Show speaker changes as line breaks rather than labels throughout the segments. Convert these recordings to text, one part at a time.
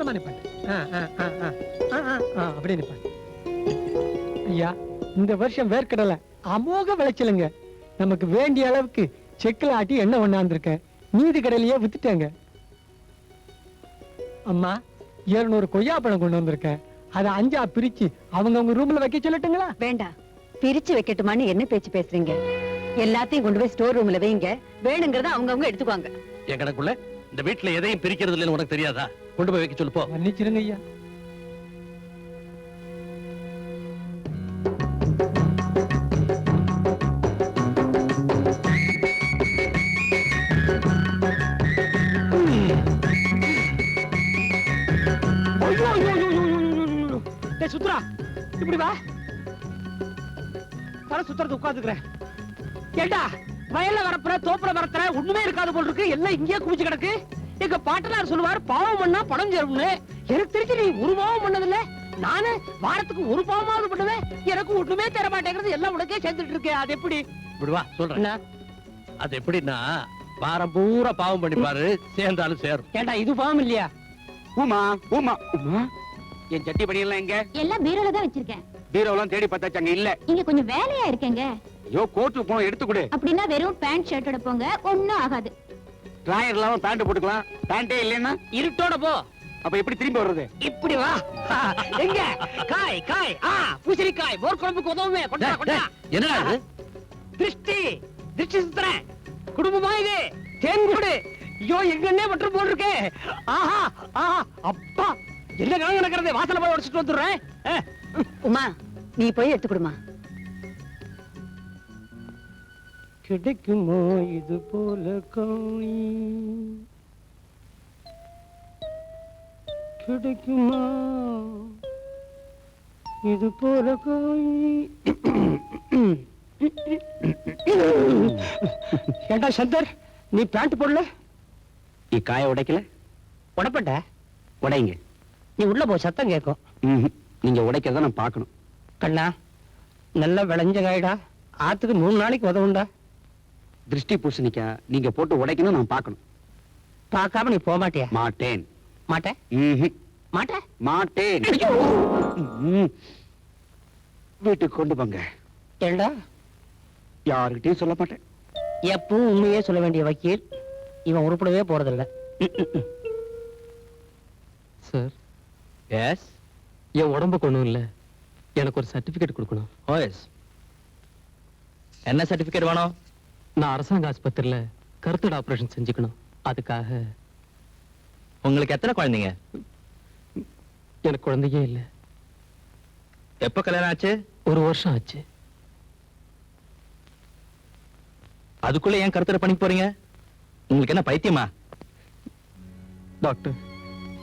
ஓரமா நிப்பாட்டு. ஆ, ஆ, ஆ, ஆ. ஆ, ஆ, ஆ, அப்படியே நிப்பாட்டு. ஐயா இந்த வருஷம் வேர்க்கடலை அமோக விளைச்சலுங்க. நமக்கு வேண்டிய அளவுக்கு செக்கில் ஆட்டி எண்ணெய் ஒண்ணாந்துருக்கேன் நீதி கடையிலேயே வித்துட்டேங்க. அம்மா இருநூறு கொய்யாப்பழம் கொண்டு வந்திருக்கேன். அதை அஞ்சா பிரிச்சு அவங்கவங்க ரூம்ல வைக்க சொல்லட்டுங்களா?
வேண்டாம் பிரிச்சு வைக்கட்டுமான்னு என்ன பேச்சு பேசுறீங்க? எல்லாத்தையும் கொண்டு போய் ஸ்டோர் ரூம்ல வைங்க. வேணுங்கிறத அவங்கவங்க எடுத்துக்குவாங்க.
என் கணக்குள்ள இந்த வீட்டுல எதையும் பிரிக்கிறது இல்லைன்னு உனக்கு தெரியாதா? கொண்டு போய் வைக்க சொல்லு போ
மன்னிச்சிருங்க ஐயா இப்படி வா தலை சுத்துறது உட்காந்துக்கிறேன் ஏண்டா வயல்ல வரப்புற தோப்புல வரத்துல ஒண்ணுமே இருக்காது போல் இருக்கு எல்லாம் இங்கேயே குமிச்சு கிடக்கு எங்க பாட்டனார் சொல்லுவார் பாவம் பண்ணா பணம் சேரும்னு. எனக்கு தெரிஞ்சு நீ ஒரு பாவம் பண்ணதில்ல. நானு வாரத்துக்கு ஒரு பாவமாவது பண்ணுவேன். எனக்கு ஒண்ணுமே தர மாட்டேங்கிறது எல்லாம் உனக்கே சேர்ந்துட்டு இருக்கு. அது எப்படி?
விடுவா சொல்றேன்? அது எப்படின்னா வாரம் பூரா பாவம் பண்ணி பாரு சேர்ந்தாலும் சேரும்.
ஏண்டா இது பாவம் இல்லையா?
உமா உமா. உமா? என் சட்டி படியெல்லாம் எங்க?
எல்லாம் பீரோல தான் வச்சிருக்கேன்.
பீரோலாம் தேடி பார்த்தாச்சு அங்க இல்ல.
இங்க கொஞ்சம் வேலையா இருக்கேங்க.
ஐயோ கோர்ட்டுக்கு போனோம் எடுத்து கொடு.
அப்படின்னா வெறும் பேண்ட் ஷர்ட்டோட போங்க. ஒண்ணும் ஆகாது.
டிராயர் இல்லாம பேண்ட் போட்டுக்கலாம். பேண்டே இல்லைன்னா
இருட்டோட போ.
அப்ப எப்படி திரும்பி வர்றது?
இப்படி வா. எங்க? காய் காய். ஆ பூசணிக்காய் மோர் குழம்புக்கு உதவுமே. கொண்டா கொண்டா.
என்ன இது?
திருஷ்டி. திருஷ்டி சுத்துறேன் குடும்பமா இது? தேன்கூடு ஐயோ எங்கன்னே மற்றும் போல் இருக்கே ஆஹா ஆஹா அப்பா. என்ன கணக்கு நடக்கிறது? வாசல போய் உடச்சிட்டு வந்துடுறேன்.
உமா நீ போய் எடுத்து
கிடைக்குமோ இது போல காய் கிடைக்குமா? இது போல காய் ஏண்டா சந்தர் நீ பேண்ட் போடல?
நீ காய உடைக்கல?
உடப்பட்ட
உடைங்க.
நீ உள்ள போ சத்தம் கேட்கும்.
நீங்க உடைக்கிறத நான் பார்க்கணும்.
கண்ணா நல்ல விளைஞ்ச காய்டா. ஆத்துக்கு மூணு நாளைக்கு உதவுண்டா
திருஷ்டி பூசணிக்கா நீங்க போட்டு உடைக்கணும் நான் பார்க்கணும்.
பார்க்காம நீ போக மாட்டியா?
மாட்டேன்.
மாட்டேன்?
ம்ஹும்.
மாட்டேன்.
மாட்டேன் ம். வீட்டுக்கு கொண்டு போங்க.
ஏண்டா?
யாருக்கிட்டையும் சொல்ல மாட்டேன்.
எப்பவும் உண்மையே சொல்ல வேண்டிய வக்கீல். இவன் உருப்படவே போறதில்ல.
சார். எஸ் என் உடம்புக்கு ஒண்ணும் இல்ல. எனக்கு ஒரு சர்டிபிகேட் கொடுக்கணும்.
ஓஎஸ் என்ன சர்டிபிகேட் வேணும்?
நான் அரசாங்க ஆஸ்பத்திரியில கருத்தடை ஆபரேஷன் செஞ்சுக்கணும். அதுக்காக.
உங்களுக்கு எத்தனை குழந்தைங்க?
எனக்கு குழந்தையே இல்ல.
எப்ப கல்யாணம் ஆச்சு?
ஒரு வருஷம் ஆச்சு.
அதுக்குள்ள ஏன் கருத்தரை பண்ணி போறீங்க? உங்களுக்கு என்ன பைத்தியமா?
டாக்டர்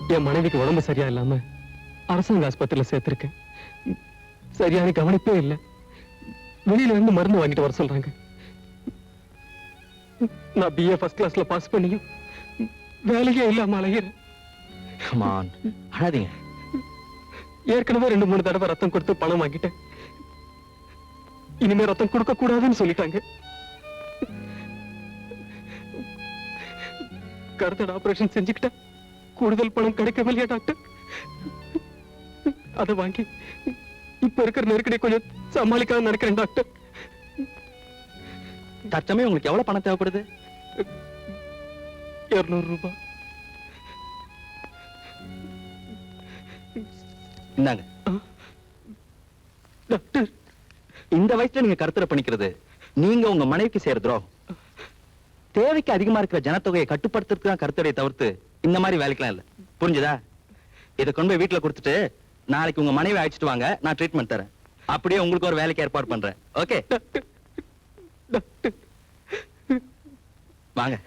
என் மனைவிக்கு உடம்பு சரியா இல்லாம அரசாங்க ஆஸ்பத்திரியில சேர்த்திருக்கேன். சரியான கவனிப்பே இல்ல. வெளியில இருந்து மருந்து வாங்கிட்டு வர சொல்றாங்க. நான் பிஏ ஃபர்ஸ்ட் கிளாஸ்ல பாஸ் பண்ணியும் வேலையே இல்லாம அலைகிறேன்
கமான் அழாதீங்க.
ஏற்கனவே ரெண்டு மூணு தடவை ரத்தம் கொடுத்து பணம் வாங்கிட்டேன். இனிமே ரத்தம் கொடுக்க கூடாதுன்னு சொல்லிட்டாங்க. கருத்தட ஆபரேஷன் செஞ்சுக்கிட்டேன். கூடுதல் பணம் கிடைக்கவில்லையா டாக்டர் அதை வாங்கி இப்ப இருக்கிற நெருக்கடி கொஞ்சம் சமாளிக்காம நடக்கிறேன் டாக்டர்
தற்சமயம் உங்களுக்கு எவ்வளவு பணம் தேவைப்படுது?
இருநூறு ரூபாய்
இந்தாங்க.
டாக்டர்.
இந்த வயசுல நீங்க கருத்தரை பண்ணிக்கிறது நீங்க உங்க மனைவிக்கு செய்யற துரோகம். தேவைக்கு அதிகமா இருக்கிற ஜனத்தொகையை கட்டுப்படுத்துறதுக்கு தான் கருத்தரையை தவிர்த்து இந்த மாதிரி வேலைக்கெல்லாம் இல்ல. புரிஞ்சுதா? இதை கொண்டு போய் வீட்டுல கொடுத்துட்டு நாளைக்கு உங்க மனைவி அழைச்சிட்டு வாங்க நான் ட்ரீட்மெண்ட் தரேன். அப்படியே உங்களுக்கு ஒரு வேலைக்கு ஏற்பாடு பண்றேன். ஓகே வாங்க.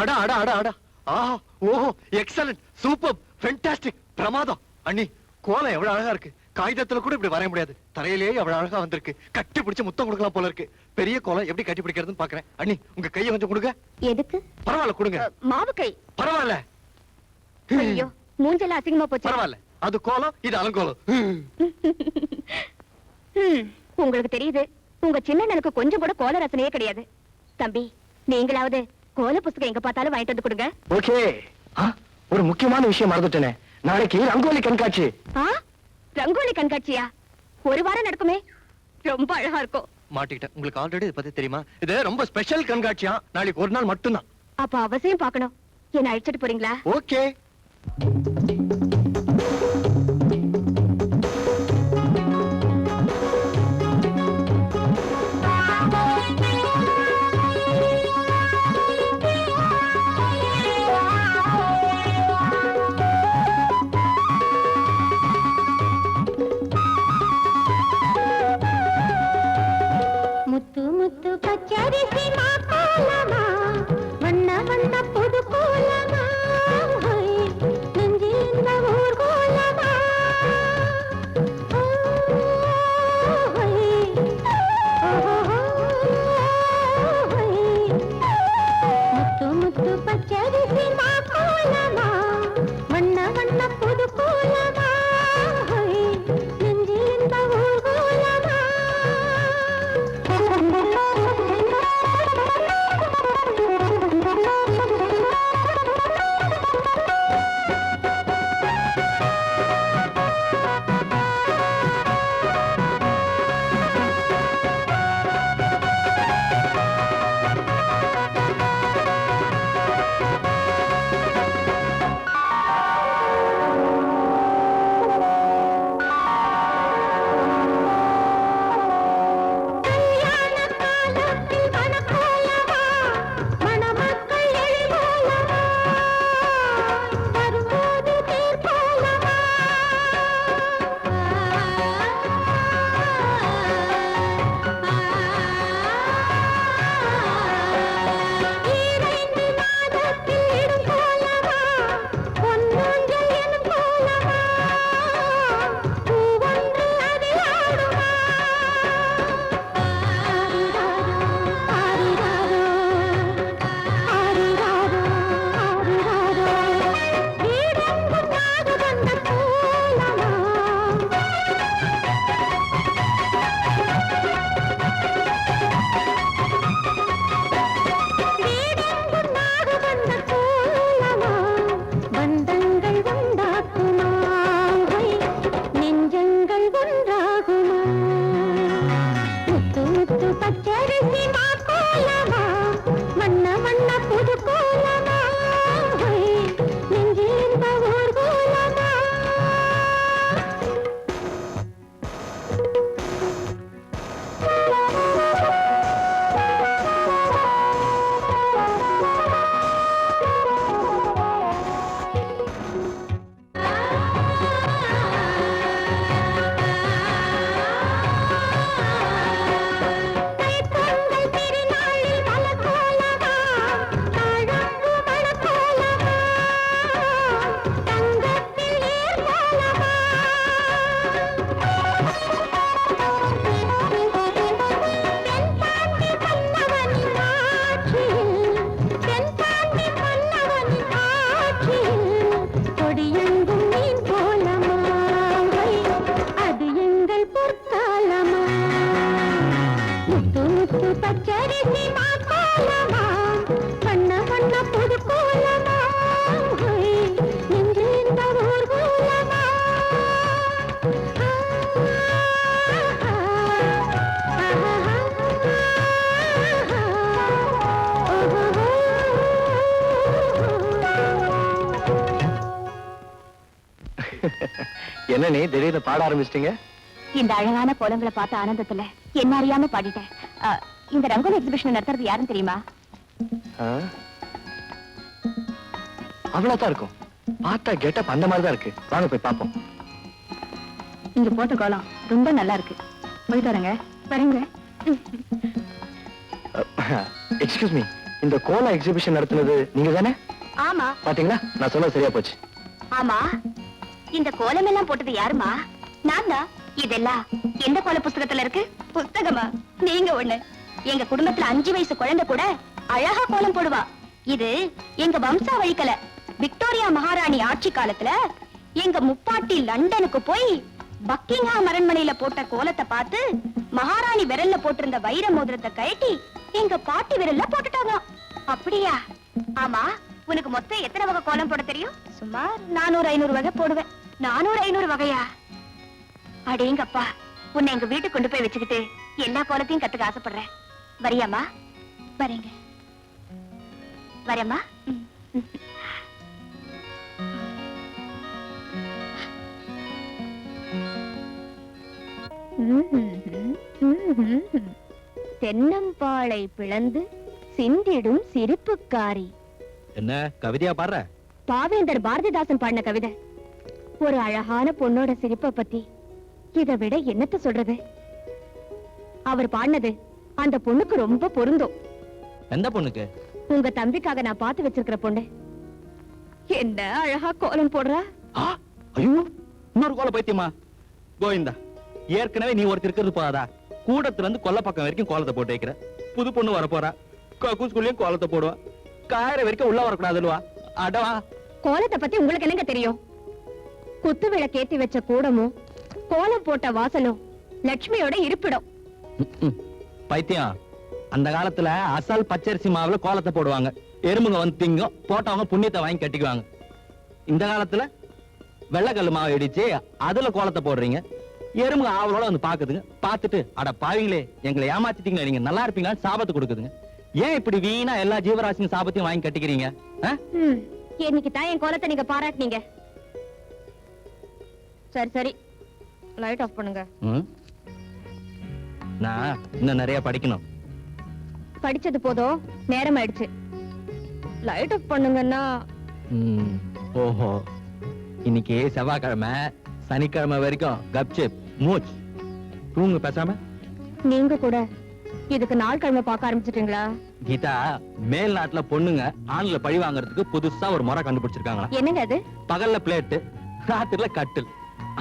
அடா அடா அடா அடா. ஆஹா ஓஹோ எக்ஸலன்ட் சூப்பர் ஃபென்டாஸ்டிக் பிரமாதம். அண்ணி கோலம் எவ்வளவு அழகா இருக்கு. காகிதத்துல கூட இப்படி வரைய முடியாது. தரையிலேயே எவ்வளவு அழகா வந்திருக்கு. கட்டி பிடிச்சு முத்தம் கொடுக்கலாம் போல இருக்கு. பெரிய கோலம் எப்படி கட்டி பிடிக்கிறதுன்னு பாக்குறேன். அண்ணி உங்க கையை கொஞ்சம் கொடுங்க.
எதுக்கு?
பரவாயில்ல கொடுங்க.
மாவு கை
பரவாயில்ல.
ஐயோ மூஞ்செல்லாம் அசிங்கமா போச்சு.
பரவாயில்ல. அது கோலம் இது அலங்கோலம்.
உங்களுக்கு தெரியுது உங்க சின்னனுக்கு கொஞ்சம் கூட கோல ரசனையே கிடையாது. தம்பி நீங்களாவது கோல புஸ்தகம் எங்க பார்த்தாலும் வாங்கிட்டு வந்து கொடுங்க.
ஓகே. ஒரு முக்கியமான விஷயம் மறந்துட்டேனே. நாளைக்கு ரங்கோலி கண்காட்சி.
ஆ ரங்கோலி கண்காட்சியா? ஒரு வாரம் நடக்குமே. ரொம்ப அழகா இருக்கும்.
மாட்டிக்கிட்டேன். உங்களுக்கு ஆல்ரெடி இதை பத்தி தெரியுமா? இது ரொம்ப ஸ்பெஷல் கண்காட்சியா? நாளைக்கு ஒரு நாள் மட்டும்தான்.
அப்ப அவசியம் பார்க்கணும். என்ன அழைச்சிட்டு போறீங்களா?
ஓகே.
Thank you.
என்ன நீ திடீர்னு பாட ஆரம்பிச்சிட்டீங்க?
இந்த அழகான கோலங்களை பார்த்த ஆனந்தத்துல என்ன அறியாம பாடிட்டேன். இந்த ரங்கோலி எக்ஸிபிஷன் நடத்துறது யாருன்னு தெரியுமா?
அவ்வளவுதான் இருக்கும். பார்த்தா கெட்டப் அந்த மாதிரி தான் இருக்கு. வாங்க போய் பாப்போம்
நீங்க போட்ட கோலம் ரொம்ப நல்லா இருக்கு. போயிட்டு வரேங்க. வரேங்க.
எக்ஸ்கியூஸ் மீ இந்த கோலா எக்ஸிபிஷன் நடத்துனது நீங்க தானே
ஆமா.
பாத்தீங்களா? நான் சொன்னது சரியா போச்சு.
ஆமா. இந்த கோலம் எல்லாம் போட்டது யாருமா? நான் தான் இதெல்லாம் எந்த கோல புஸ்தகத்துல இருக்கு? புஸ்தகமா? நீங்க ஒண்ணு. எங்க குடும்பத்துல அஞ்சு வயசு குழந்தை கூட அழகா கோலம் போடுவா. இது எங்க வம்சா வழிக்கல விக்டோரியா மகாராணி ஆட்சி காலத்துல எங்க முப்பாட்டி லண்டனுக்கு போய்
பக்கிங்ஹாம் அரண்மனையில போட்ட கோலத்தை பார்த்து மகாராணி விரல்ல போட்டிருந்த வைர மோதிரத்தை கழட்டி எங்க பாட்டி விரல்ல போட்டுட்டாங்க. அப்படியா? ஆமா உனக்கு மொத்தம் எத்தனை வகை கோலம் போட தெரியும்? சுமார் நானூறு ஐநூறு வகை போடுவேன். நானூறு ஐநூறு வகையா? அடேங்கப்பா உன்னை எங்க வீட்டுக்கு கொண்டு போய் வச்சுக்கிட்டு எல்லா கோலத்தையும் கத்துக்க ஆசைப்படுறேன். வரியாமா வரேங்க. வரேம்மா தென்னம்பாளை பிளந்து சிந்திடும் சிரிப்புக்காரி.
என்ன கவிதையா பாடுற?
பாவேந்தர் பாரதிதாசன் பாடின கவிதை. ஒரு அழகான பொண்ணோட சிரிப்பை பத்தி இதை விட என்னத்த சொல்றது? அவர் பாடினது அந்த பொண்ணுக்கு ரொம்ப பொருந்தும்.
எந்த பொண்ணுக்கு?
உங்க தம்பிக்காக நான் பார்த்து வச்சிருக்கிற பொண்ணு. என்ன அழகா கோலம் போடுறா?
ஐயோ இன்னொரு கோல பைத்தியமா? கோவிந்தா ஏற்கனவே நீ ஒருத்தர் இருக்கிறது போதா கூடத்துல இருந்து கொல்ல பக்கம் வரைக்கும் கோலத்தை போட்டு வைக்கிற. புது பொண்ணு வர போறா கக்கூஸ்குள்ளயும் கோலத்தை போடுவா. காயற வரைக்கும் உள்ள வரக்கூடாதுல்வா அடவா
கோலத்தை பத்தி உங்களுக்கு என்னங்க தெரியும்? குத்து விளக்கேத்தி வச்ச கூடமும் கோலம் போட்ட வாசலும் லட்சுமியோட இருப்பிடம்.
பைத்தியம். அந்த காலத்துல அசல் பச்சரிசி மாவுல கோலத்தை போடுவாங்க. எறும்புங்க வந்து திங்கும் போட்டவங்க புண்ணியத்தை வாங்கி கட்டிக்குவாங்க. இந்த காலத்துல வெள்ளைக்கல்லு மாவை இடிச்சு அதுல கோலத்தை போடுறீங்க. எறும்புங்க ஆவலோட வந்து பாக்குதுங்க. பார்த்துட்டு அட பாவீங்களே எங்களை ஏமாத்திட்டீங்களே நீங்க நல்லா இருப்பீங்களான்னு சாபத்தை கொடுக்குதுங்க. ஏன் இப்படி வீணா எல்லா ஜீவராசியும் சாபத்தையும் வாங்கி கட்டிக்கிறீங்க?
இன்னைக்கு தான் என் கோலத்தை நீங்க பாராட்டுனீங்க. சரி சரி. லைட் ஆஃப் பண்ணுங்க?
நான் இன்னும் நிறைய படிக்கணும்.
படிச்சது போதும். நேரம் ஆயிடுச்சு லைட் ஆஃப் பண்ணுங்கன்னா
ஓஹோ. இன்னைக்கு செவ்வாய்க்கிழமை சனிக்கிழமை வரைக்கும் கப்சிப் மூச். தூங்கு பேசாம.
நீங்க கூட. இதுக்கு நாள் கிழமை பார்க்க ஆரம்பிச்சிட்டீங்களா?
கீதா மேல் நாட்டுல பொண்ணுங்க ஆண்ல பழி வாங்குறதுக்கு புதுசா ஒரு முறை கண்டுபிடிச்சிருக்காங்களா
என்னங்க அது?
பகல்ல பிளேட்டு ராத்திரில கட்டில்.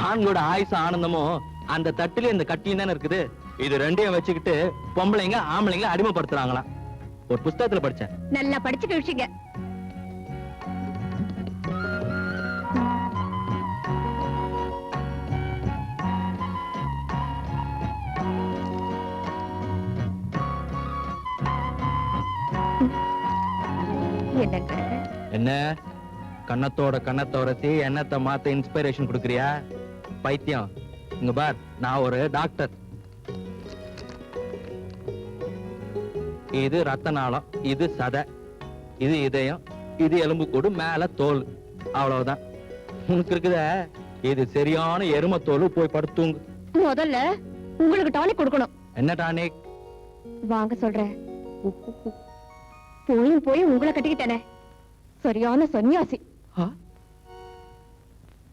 ஆண்களோட ஆயுச ஆனந்தமும் அந்த தட்டுல இந்த கட்டியும் தானே இருக்குது. இது ரெண்டையும் வச்சுக்கிட்டு பொம்பளைங்க ஆம்பளைங்க அடிமைப்படுத்துறாங்களாம். ஒரு புஸ்தகத்துல படிச்சேன்.
நல்லா படிச்சு கழிச்சிங்க
என்ன? கண்ணத்தோட கண்ணத்தோரசி எண்ணத்தை மாத்த இன்ஸ்பிரேஷன் கொடுக்குறியா? பைத்தியம். இங்க பார் நான் ஒரு டாக்டர் இது ரத்த நாளம் இது சதை இது இதயம் இது எலும்பு கூடு மேல தோல். அவ்வளவுதான். உனக்கு இருக்குதே? இது சரியான எரும தோல் போய் படுத்துங்க.
முதல்ல உங்களுக்கு டானிக் கொடுக்கணும்.
என்ன டானிக்
வாங்க சொல்றேன். போயும் போய் உங்களை கட்டிக்கிட்டேனே. சரியான சன்னியாசி.
ஆ?